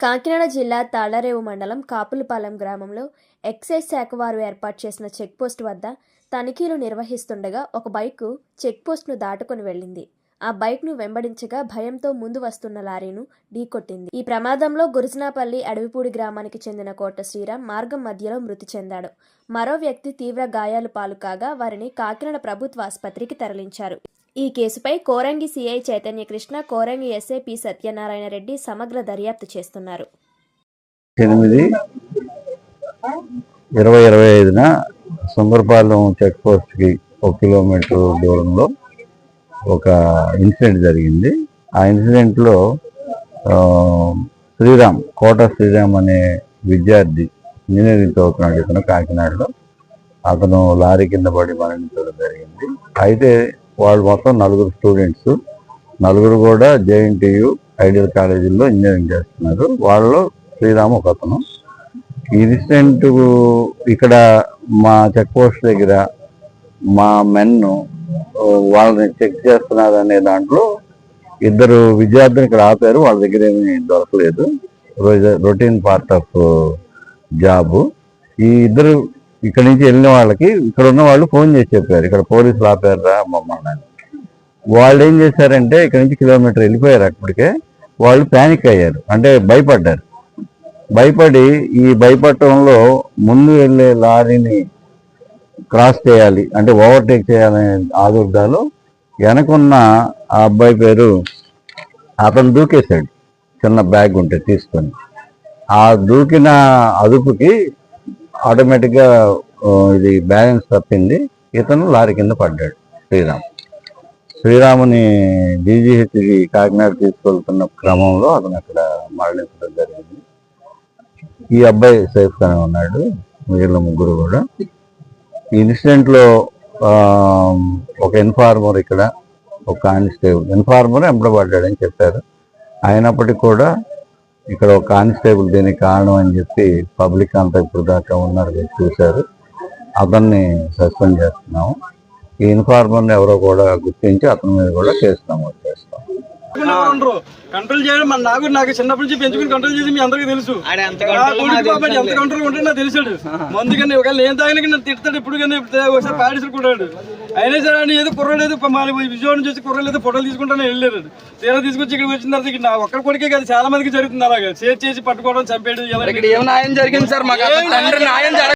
కాకినాడ జిల్లా తాళ్ళరేవు మండలం కాపులపాలెం గ్రామంలో ఎక్సైజ్ శాఖ వారు ఏర్పాటు చేసిన చెక్పోస్ట్ వద్ద తనిఖీలు నిర్వహిస్తుండగా ఒక బైకు చెక్పోస్ట్ను దాటుకొని వెళ్ళింది. ఆ బైక్ను వెంబడించగా భయంతో ముందు వస్తున్న లారీను ఢీకొట్టింది ఈ ప్రమాదంలో గురుజనాపల్లి అడవిపూడి గ్రామానికి చెందిన కోట శ్రీరామ్ మార్గం మధ్యలో మృతి చెందాడు. మరో వ్యక్తి తీవ్ర గాయాలు పాలు కాగా వారిని కాకినాడ ప్రభుత్వ ఆసుపత్రికి తరలించారు. ఈ కేసుపై Korangi CI Chaitanya Krishna Korangi SI P Satyanarayana Reddy సమగ్ర దర్యాప్తు చేస్తున్నారు. ఎనిమిది ఇరవై ఇరవై ఐదున సుందరపాలెం చెక్ పోస్ట్కి ఒక కిలోమీటర్ దూరంలో ఒక ఇన్సిడెంట్ జరిగింది. ఆ ఇన్సిడెంట్లో శ్రీరామ్ కోట శ్రీరామ్ అనే విద్యార్థి ఇంజనీరింగ్ చదువుతున్నాడు ఇతను కాకినాడలో. అతను లారీ కింద పడి మరణించడం జరిగింది. అయితే వాళ్ళు మొత్తం నలుగురు స్టూడెంట్స్ నలుగురు కూడా జేఎన్టీయు ఐడియల్ కాలేజీల్లో ఇంజనీరింగ్ చేస్తున్నారు. వాళ్ళలో శ్రీరామ్ ఒక అతను. ఈ రీసెంట్ ఇక్కడ మా చెక్ పోస్ట్ దగ్గర మా మెన్ వాళ్ళని చెక్ చేస్తున్నారు అనే దాంట్లో ఇద్దరు విద్యార్థులు ఇక్కడ ఆపారు. వాళ్ళ దగ్గర ఏమీ దొరకలేదు. రొటీన్ పార్ట్ ఆఫ్ జాబ్ ఈ ఇద్దరు ఇక్కడ నుంచి వెళ్ళిన వాళ్ళకి ఇక్కడ ఉన్న వాళ్ళు ఫోన్ చేసి చెప్పారు. ఇక్కడ పోలీసులు ఆపారా మమ్మల్ని వాళ్ళు ఏం చేశారంటే ఇక్కడ నుంచి కిలోమీటర్ వెళ్ళిపోయారు అప్పటికే. వాళ్ళు ప్యానిక్ అయ్యారు. అంటే భయపడ్డారు. భయపడి ఈ భయపడటంలో ముందు వెళ్ళే లారీని క్రాస్ చేయాలి అంటే ఓవర్టేక్ చేయాలనే ఆదుర్దాలో వెనకున్న ఆ అబ్బాయి పేరు అతను దూకేశాడు. చిన్న బ్యాగ్ ఉంటే తీసుకొని. ఆ దూకిన అదుపుకి ఆటోమేటిక్గా ఇది బ్యాలెన్స్ తప్పింది. ఇతను లారీ కింద పడ్డాడు శ్రీరామ్. శ్రీరాముని డీజీహెచ్కి కాకినాడ తీసుకెళ్తున్న క్రమంలో అతను అక్కడ మరణించడం జరిగింది. ఈ అబ్బాయి సేఫ్గానే ఉన్నాడు మిగిలిన ముగ్గురు కూడా. ఈ ఇన్సిడెంట్లో ఒక ఇన్ఫార్మర్ ఇక్కడ ఒక కానిస్టేబుల్ ఇన్ఫార్మర్ ఎంపడబడ్డాడని చెప్పారు. అయినప్పటికీ కూడా ఇక్కడ ఒక కానిస్టేబుల్ దీనికి కారణం అని చెప్పి పబ్లిక్ అంతా ఇప్పుడు దాకా ఉన్నారు మీరు చూశారు. అతన్ని సస్పెండ్ చేస్తున్నాము. ఈ ఇన్ఫార్మర్ని ఎవరో కూడా గుర్తించి అతని మీద కూడా కేసు నమోదు ఉండరు. కంట్రోల్ చేయడం మన నాకు నాకు చిన్నప్పటి నుంచి పెంచుకుని కంట్రోల్ చేసి మీ అందరికీ తెలుసు. ఎంత కంట్రోల్ ఉంటే నాకు తెలిసాడు. మందు కానీ ఒకవేళ నేను తాగిన తిడతాడు ఇప్పుడు కానీ ఒకసారి పాడిసుకుంటాడు అయినా సరే ఆయన ఏదో కుర్రాడు ఏదో విజయవాడ నుంచి వచ్చి కుర్రాలు ఏదో ఫోటోలు తీసుకుంటానే వెళ్ళారు తీరా తీసుకొచ్చి ఇక్కడికి వచ్చిన తర్వాత ఇక్కడ నా ఒక్కడ కొడుకే కాదు చాలా మందికి జరుగుతుంది అలాగా. షేర్ చేసి పట్టుకోవడం చంపేయడం ఇక్కడ జరిగింది సార్?